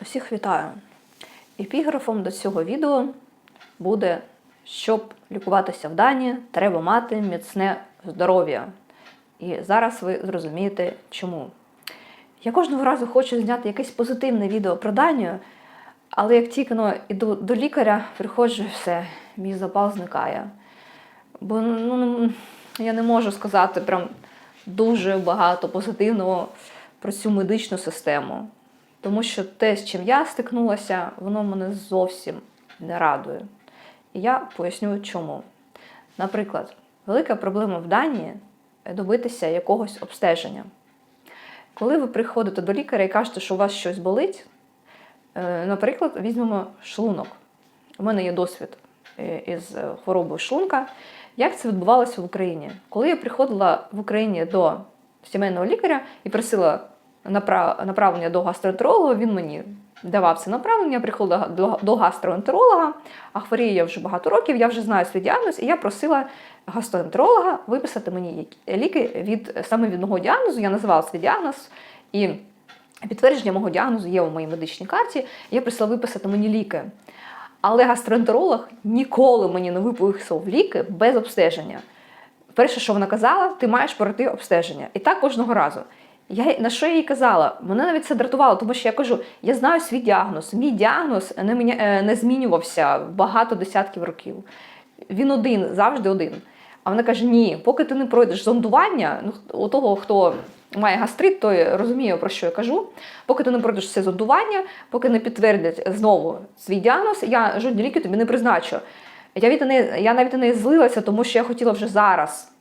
Усіх вітаю! Епіграфом до цього відео буде, щоб лікуватися в Данії, треба мати міцне здоров'я. І зараз ви зрозумієте чому. Я кожного разу хочу зняти якесь позитивне відео про Данію, але як тільки ну, іду до лікаря, приходжу все, мій запал зникає. Бо ну, я не можу сказати прям дуже багато позитивного про цю медичну систему. Тому що те, з чим я стикнулася, воно мене зовсім не радує. І я поясню чому. Наприклад, велика проблема в Данії добитися якогось обстеження. Коли ви приходите до лікаря і кажете, що у вас щось болить, е, наприклад, візьмемо шлунок. У мене є досвід е, із хворобою шлунка. Як це відбувалося в Україні? Коли я приходила в Україні до сімейного лікаря і просила направлення до гастроентеролога, він мені давав це направлення, я приходила до- гастроентеролога, а хворію я вже багато років, я вже знаю свій діагноз, і я просила гастроентеролога виписати мені ліки від саме від мого діагнозу. Я називала свій діагноз і підтвердження мого діагнозу є у моїй медичній карті. Я просила виписати мені ліки. Але гастроентеролог ніколи мені не виписував ліки без обстеження. Перше, що вона казала, ти маєш пройти обстеження. І так кожного разу. Я на що я їй казала? Мене навіть це дратувало, тому що я кажу: я знаю свій діагноз. Мій діагноз не, міня... е, не змінювався багато десятків років. Він один, завжди один. А вона каже: ні, поки ти не пройдеш зондування, ну у того, хто має гастрит, той розуміє, про що я кажу. Поки ти не пройдеш це зондування, поки не підтвердять знову свій діагноз, я жодні ліки тобі не призначу. Я, від неї, я навіть на неї злилася, тому що я хотіла вже зараз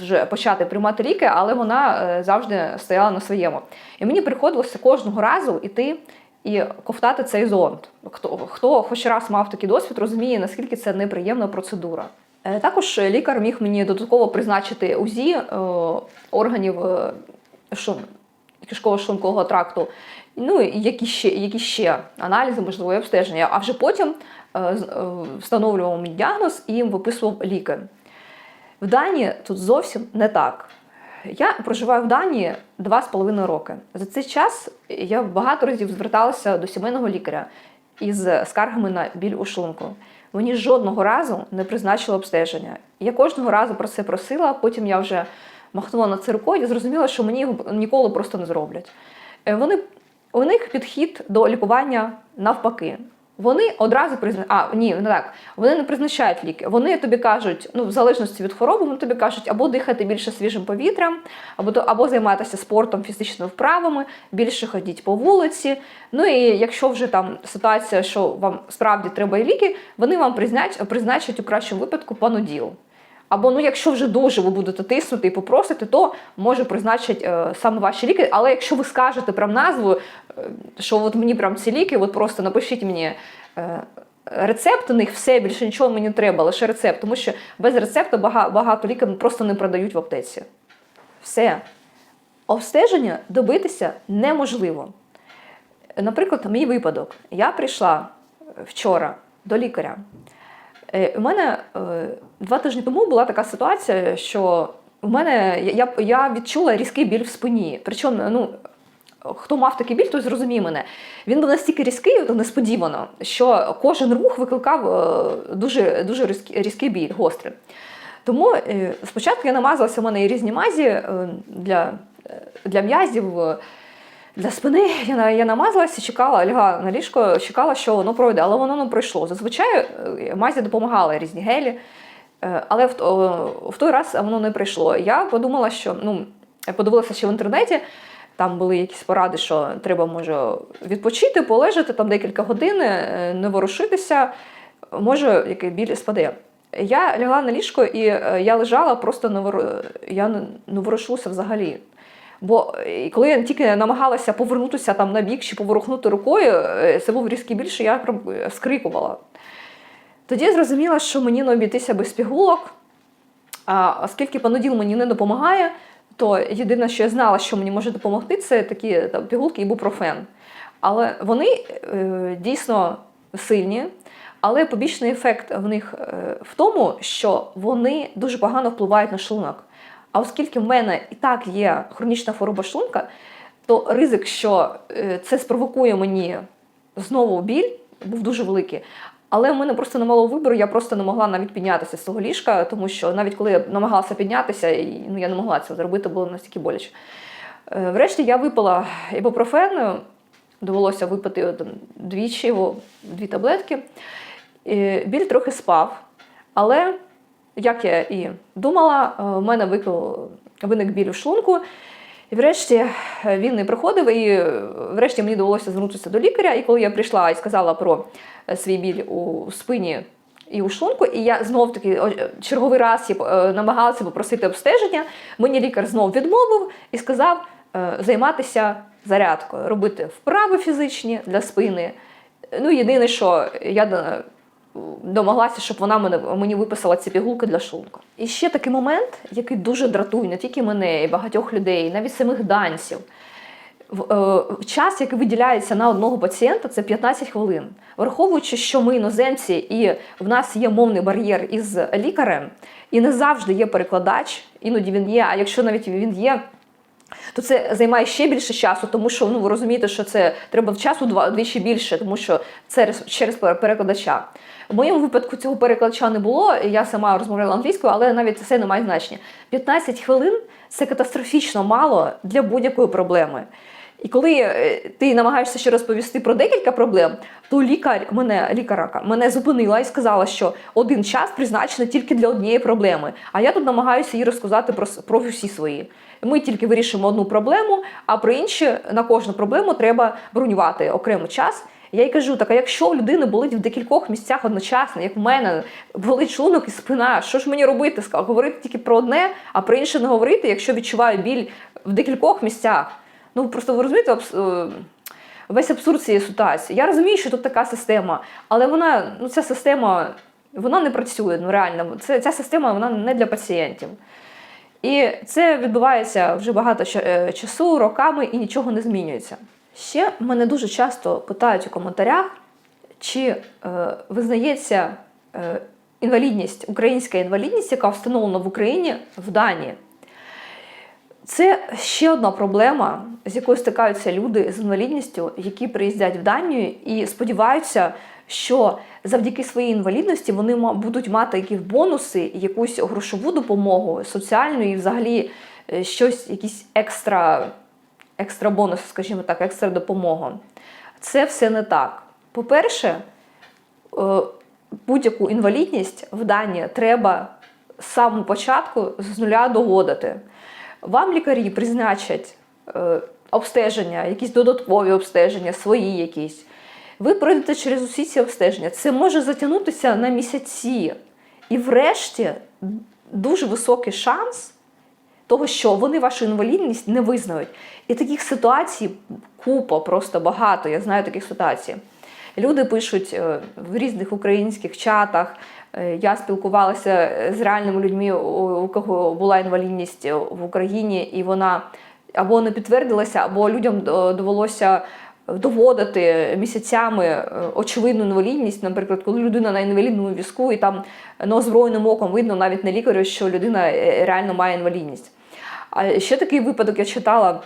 вже почати приймати ліки, але вона е, завжди стояла на своєму. І мені приходилося кожного разу йти і ковтати цей зонд. Хто, хто хоч раз мав такий досвід, розуміє, наскільки це неприємна процедура. Е, Також лікар міг мені додатково призначити УЗІ е, органів шум, кишково-шлункового тракту, ну і які ще, які ще аналізи, можливо, обстеження. А вже потім встановлював мій діагноз і виписував ліки. В Данії тут зовсім не так. Я проживаю в Данії два з половиною роки. За цей час я багато разів зверталася до сімейного лікаря із скаргами на біль у шлунку. Мені жодного разу не призначили обстеження. Я кожного разу про це просила, потім я вже махнула на це і зрозуміла, що мені його ніколи просто не зроблять. Е, Вони, у них підхід до лікування навпаки. Вони одразу признають, а ні, не так. Вони не призначають ліки. Вони тобі кажуть, ну в залежності від хвороби, вони тобі кажуть, або дихати більше свіжим повітрям, або то- або займатися спортом, фізичними вправами, більше ходіть по вулиці. Ну і якщо вже там ситуація, що вам справді треба ліки, вони вам призначать, призначать у кращому випадку паноділ. Або ну, якщо вже дуже ви будете тиснути і попросити, то може призначать е, саме ваші ліки. Але якщо ви скажете прям назву, е, що от мені прям ці ліки, от просто напишіть мені е, рецепт у них, все більше нічого мені треба, лише рецепт, тому що без рецепту бага- багато ліків просто не продають в аптеці. Все. Обстеження добитися неможливо. Наприклад, мій випадок. Я прийшла вчора до лікаря. Е, У мене е, два тижні тому була така ситуація, що у мене я, я відчула різкий біль в спині. Причому, ну, хто мав такий біль, той зрозуміє мене. Він був настільки різкий, от несподівано, що кожен рух викликав е, дуже, дуже різкий, біль, гострий. Тому спочатку я намазалася, у мене різні мазі для, для м'язів. Для спини я, на- я намазалася, чекала, лягла на ліжко, чекала, що воно пройде, але воно не пройшло. Зазвичай е, мазі допомагали різні гелі, е, але в, в той раз воно не прийшло. Я подумала, що ну, я подивилася ще в інтернеті, там були якісь поради, що треба може відпочити, полежати там декілька годин, е, не ворушитися, може який біль спаде. Я лягла на ліжко і я лежала, просто не вору... я не ворушилася взагалі. Бо е, коли я тільки намагалася повернутися там на бік чи поворухнути рукою, е, це був різкий біль, що я е, скрикувала. Тоді я зрозуміла, що мені не обійтися без пігулок, а оскільки паноділ мені не допомагає, то єдине, що я знала, що мені може допомогти, це такі там, пігулки і бупрофен. Але вони е, дійсно сильні, але побічний ефект в них в тому, що вони дуже погано впливають на шлунок. А оскільки в мене і так є хронічна хвороба шлунка, то ризик, що е, це спровокує мені знову біль, був дуже великий. Але в мене просто не мало вибору, я просто не могла навіть піднятися з того ліжка, тому що навіть коли я намагалася піднятися, ну, я не могла це зробити, було настільки боляче. Е, Врешті я випила ібупрофен, довелося випити двічі дві таблетки. Біль трохи спав, але, як я і думала, е, в мене виник біль у шлунку. І врешті е, він не приходив, і е, врешті мені довелося звернутися до лікаря. І коли я прийшла і сказала про свій біль у спині і у шлунку, і я знов таки черговий раз намагалася попросити обстеження, мені лікар знов відмовив і сказав займатися зарядкою, робити вправи фізичні для спини. Ну, єдине, що я домоглася, щоб вона мене, мені виписала ці пігулки для шлунка. І ще такий момент, який дуже дратує не тільки мене, і багатьох людей, навіть самих данців. Е, Час, який виділяється на одного пацієнта, це 15 хвилин. Враховуючи, що ми іноземці і в нас є мовний бар'єр із лікарем, і не завжди є перекладач, іноді він є, а якщо навіть він є, то це займає ще більше часу, тому що ну ви розумієте, що це треба в часу двічі більше, тому що це через перекладача. В моєму випадку цього перекладача не було. Я сама розмовляла англійською, але навіть це не має значення. 15 хвилин це катастрофічно мало для будь-якої проблеми. І коли е, ти намагаєшся ще розповісти про декілька проблем, то лікар мене лікарка мене зупинила і сказала, що один час призначений тільки для однієї проблеми. А я тут намагаюся їй розказати про, про всі свої. Ми тільки вирішимо одну проблему, а про інші на кожну проблему треба бронювати окремий час. Я їй кажу, так а якщо у людини болить в декількох місцях одночасно, як в мене болить шлунок і спина, що ж мені робити? Ска- Говорити тільки про одне, а про інше не говорити, якщо відчуваю біль в декількох місцях. Ну просто ви розумієте, абс- е, весь абсурд цієї ситуації. Я розумію, що тут така система, але вона, ну ця система, вона не працює. Ну реально, це ця система вона не для пацієнтів. І це відбувається вже багато е, часу, роками і нічого не змінюється. Ще мене дуже часто питають у коментарях, чи е, визнається е, інвалідність, українська інвалідність, яка встановлена в Україні в Данії. Це ще одна проблема, з якою стикаються люди з інвалідністю, які приїздять в Данію і сподіваються, що завдяки своїй інвалідності вони будуть мати якісь бонуси, якусь грошову допомогу, соціальну і взагалі е, щось, якісь екстра, екстра бонуси, скажімо так, екстра допомога. Це все не так. По-перше, е, будь-яку інвалідність в Данії треба з самого початку з нуля доводити. Вам лікарі призначать е, обстеження, якісь додаткові обстеження, свої якісь. Ви пройдете через усі ці обстеження. Це може затягнутися на місяці. І врешті дуже високий шанс того, що вони вашу інвалідність не визнають. І таких ситуацій купа, просто багато. Я знаю таких ситуацій. Люди пишуть е, в різних українських чатах. Е, Я спілкувалася з реальними людьми, у кого була інвалідність в Україні, і вона або не підтвердилася, або людям довелося доводити місяцями е, очевидну інвалідність. Наприклад, коли людина на інвалідному візку, і там неозброєним оком видно навіть не лікарю, що людина е, реально має інвалідність. А ще такий випадок я читала,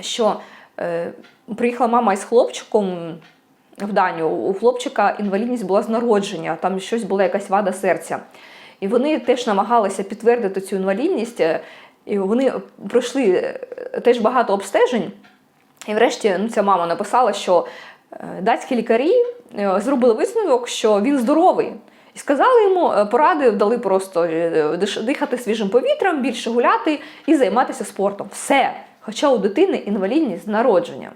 що е, приїхала мама із хлопчиком в Данію. У хлопчика інвалідність була з народження, там щось була якась вада серця. І вони теж намагалися підтвердити цю інвалідність. е, І вони пройшли е, теж багато обстежень. І врешті ну, ця мама написала, що е, датські лікарі зробили висновок, що він здоровий. І сказали йому, поради дали просто дихати свіжим повітрям, більше гуляти і займатися спортом. Все. Хоча у дитини інвалідність з народження.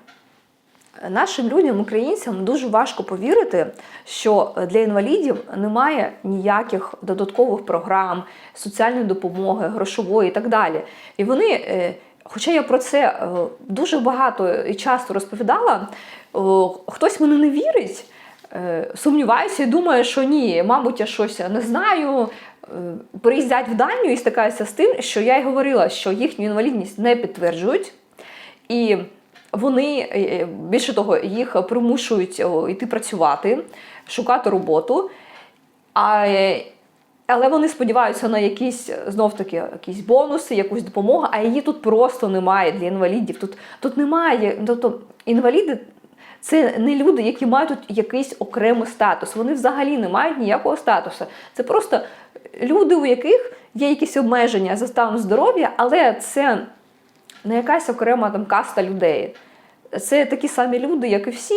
Нашим людям, українцям, дуже важко повірити, що для інвалідів немає ніяких додаткових програм, соціальної допомоги, грошової і так далі. І вони, е, хоча я про це е, дуже багато і часто розповідала, хтось мене не вірить, е, сумніваюся і думає, що ні, мабуть, я щось не знаю. Е, Приїздять в Данію і стикаються з тим, що я й говорила, що їхню інвалідність не підтверджують. І вони е, більше того, їх примушують йти працювати, шукати роботу. А е, Але вони сподіваються на якісь знов таки якісь бонуси, якусь допомогу, а її тут просто немає для інвалідів. Тут, тут немає. Тобто інваліди це не люди, які мають тут якийсь окремий статус. Вони взагалі не мають ніякого статусу. Це просто люди, у яких є якісь обмеження за станом здоров'я, але це не якась окрема там каста людей. Це такі самі люди, як і всі.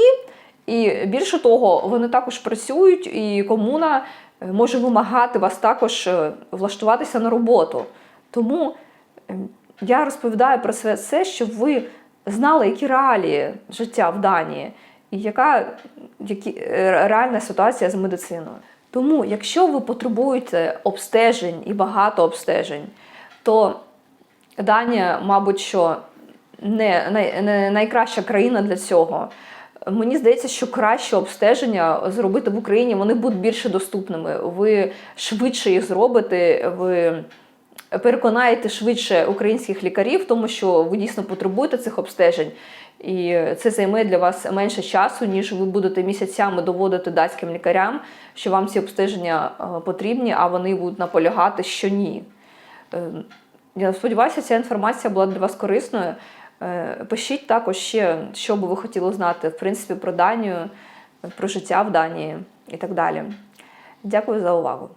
І більше того, вони також працюють, і комуна е, може вимагати вас також е, влаштуватися на роботу. Тому е, я розповідаю про це все, щоб ви знали, які реалії життя в Данії, і яка які, е, реальна ситуація з медициною. Тому, якщо ви потребуєте обстежень і багато обстежень, то Данія, мабуть, що не, най, не найкраща країна для цього. Мені здається, що краще обстеження зробити в Україні, вони будуть більше доступними. Ви швидше їх зробите, ви переконаєте швидше українських лікарів, тому що ви дійсно потребуєте цих обстежень. І це займе для вас менше часу, ніж ви будете місяцями доводити датським лікарям, що вам ці обстеження е, потрібні, а вони будуть наполягати, що ні. Я сподіваюся, ця інформація була для вас корисною. Е, Пишіть також ще, що би ви хотіли знати, в принципі, про Данію, про життя в Данії і так далі. Дякую за увагу.